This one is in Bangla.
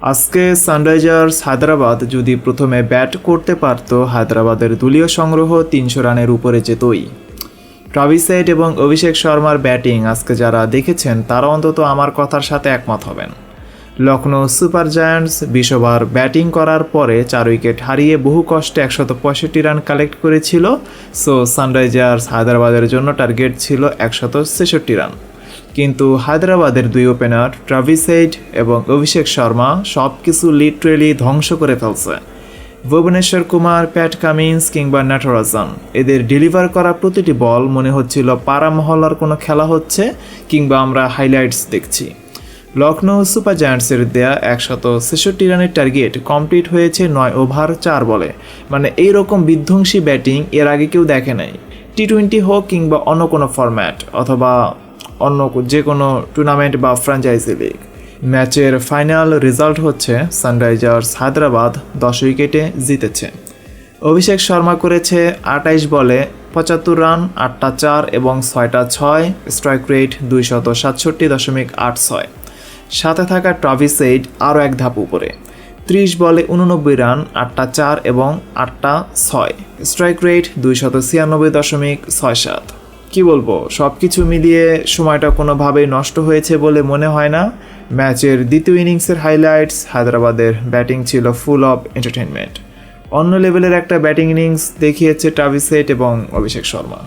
আজকে সানরাইজার্স হায়দ্রাবাদ যদি প্রথমে ব্যাট করতে পারত, হায়দ্রাবাদের দলীয় সংগ্রহ তিনশো রানের উপরে যেতই। ট্রাভিসেট এবং অভিষেক শর্মার ব্যাটিং আজকে যারা দেখেছেন, তারা অন্তত আমার কথার সাথে একমত হবেন। লখনৌ সুপার জায়ান্টস বিশ ওভার ব্যাটিং করার পরে চার উইকেট হারিয়ে বহু কষ্টে একশত পঁয়ষট্টি রান কালেক্ট করেছিল, সো সানরাইজার্স হায়দ্রাবাদের জন্য টার্গেট ছিল একশত ছেষট্টি রান। কিন্তু হায়দ্রাবাদের দুই ওপেনার ট্রাভিসেট এবং অভিষেক শর্মা সব কিছু লিটারেলি ধ্বংস করে ফেলছে। ভুবনেশ্বর কুমার, প্যাট কামিন্স কিংবা নাটরাজন এদের ডেলিভার করা প্রতিটি বল মনে হচ্ছিল পাড়া মহল্লার কোনো খেলা হচ্ছে কিংবা আমরা হাইলাইটস দেখছি। লখনৌ সুপার জায়ান্টসের দেয়া একশত ছেষট্টি রানের টার্গেট কমপ্লিট হয়েছে নয় ওভার চার বলে। মানে এই রকম বিধ্বংসী ব্যাটিং এর আগে কেউ দেখে নাই। টি টোয়েন্টি হোক কিংবা অন্য কোনো ফরম্যাট অথবা অন্য যে কোনো টুর্নামেন্ট বা ফ্র্যাঞ্চাইজি লিগ ম্যাচের ফাইনাল রেজাল্ট হচ্ছে সানরাইজার্স হায়দ্রাবাদ দশ উইকেটে জিতেছে। অভিষেক শর্মা করেছে আটাইশ বলে পঁচাত্তর রান, আটটা চার এবং ছয়টা ছয় স্ট্রাইক রেট দুইশত সাতষট্টি দশমিক আট ছয়। সাথে থাকা ট্রাভিস এইট আরও এক ধাপ উপরে। ত্রিশ বলে উননব্বই রান, আটটা চার এবং আটটা ছয়। স্ট্রাইক রেট দুইশত ছিয়ানব্বই দশমিক ছয় সাত। কি বলব সব কিছু মিলিয়ে সময়টা কোনোভাবেই নষ্ট হয়েছে বলে মনে হয় না। ম্যাচের দ্বিতীয় ইনিংসের হাইলাইটস হায়দ্রাবাদের ব্যাটিং ছিল ফুল অফ এন্টারটেনমেন্ট অন্য লেভেলের একটা ব্যাটিং ইনিংস দেখিয়েছে টাভিসেট এবং অভিষেক শর্মা।